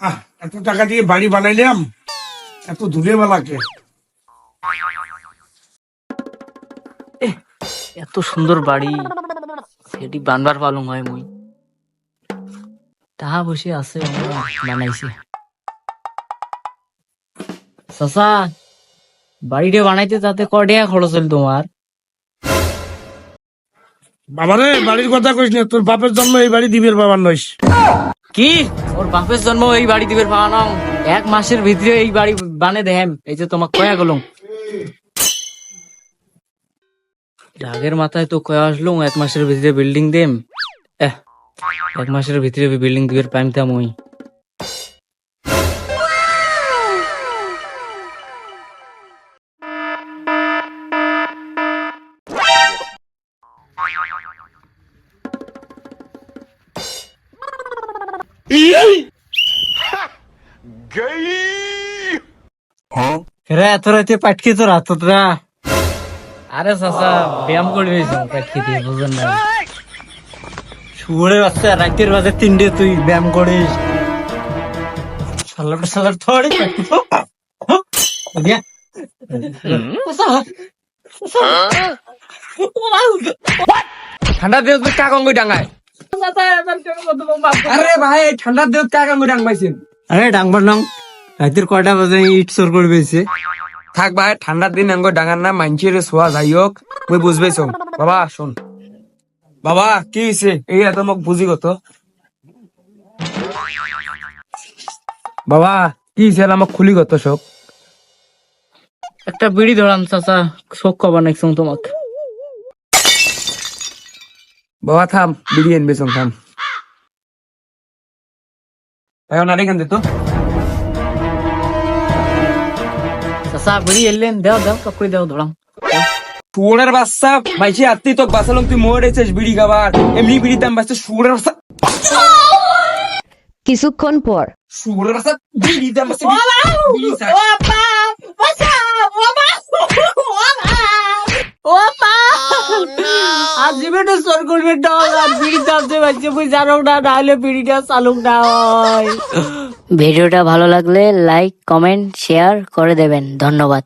আহ, এত টাকা দিয়ে বাড়ি বানাইলাম? এত ধুলে বেলাকে। এত সুন্দর বাড়ি। সেটি বানবার পালং হয় মুই। তাহা বসে আছে বানাইছে। চাচা, বাড়িটা বানাইতে তাতে কডিয়া খরচ হল তোমার? বাবারে, বাড়ির কথা কইস না, তোর বাপের জন্ম এই বাড়ি দিবের বাবার নইস কি? ওর বাপের জন্ম এই বাড়ি দিবের বাবা নাম এক মাসের ভিতরে এই বাড়ি বানে দেহেম। এই যে তোমাক কয়া গেলুম। রাগের মাথায় তো কয়া আসলো এক মাসের ভিতরে বিল্ডিং দেম। এক মাসের ভিতরে বিল্ডিং দিবের পাইমতাম ওই রে এত রাতে পাটকি তো রাত তোরা আরে চাচা ব্যায়াম করবি পাটকি দিয়ে বুঝেন না শুয়ে বাচ্চা রাতের বাজে তিনটে তুই ব্যায়াম করিস সালার সালার দিয়া ঠান্ডা দিনত তুই কাক অঙ্গুই ডাঙায় আরে ভাই ঠান্ডার দিনত কাক ডাং পাইছেন আরে ডাংবার নাম রাতের কয়টা বাজে ইট চোর এসে থাক ভাই ঠান্ডার দিন আঙ্গুই ডাঙার না মানছির সোয়া যাই হোক মুই বুঝবেছ বাবা শোন। বাবা কি হইছে এই এত মোক বুঝি গত বাবা কি হইছে আমাক খুলি গত সব একটা বিড়ি ধরাম চাচা। শোক কবা নাকছং তোমাক। বাবা থাম বিড়ি আনবে সং থাম। ভাই নারী কান তো। চাচা বিড়ি এলেন দেও দেও কাপড়ি দেও ধরাম। শুয়োরের বাচ্চা মাইছি আত্মি তোক বাঁচালাম তুই মরেছিস বিড়ি খাবার এমনি বিড়ি দাম বাঁচছে শুয়োরের বাচ্চা। কিছুক্ষণ পর। শুয়োরের বাচ্চা বিড়ি দাম বাঁচছে জীবনে চোর করবে ডল আর বিড়ি চাপতে জানো না, নাহলে বিড়িটা চালুক না হয় ভিডিওটা ভালো লাগলে লাইক কমেন্ট শেয়ার করে দেবেন। ধন্যবাদ।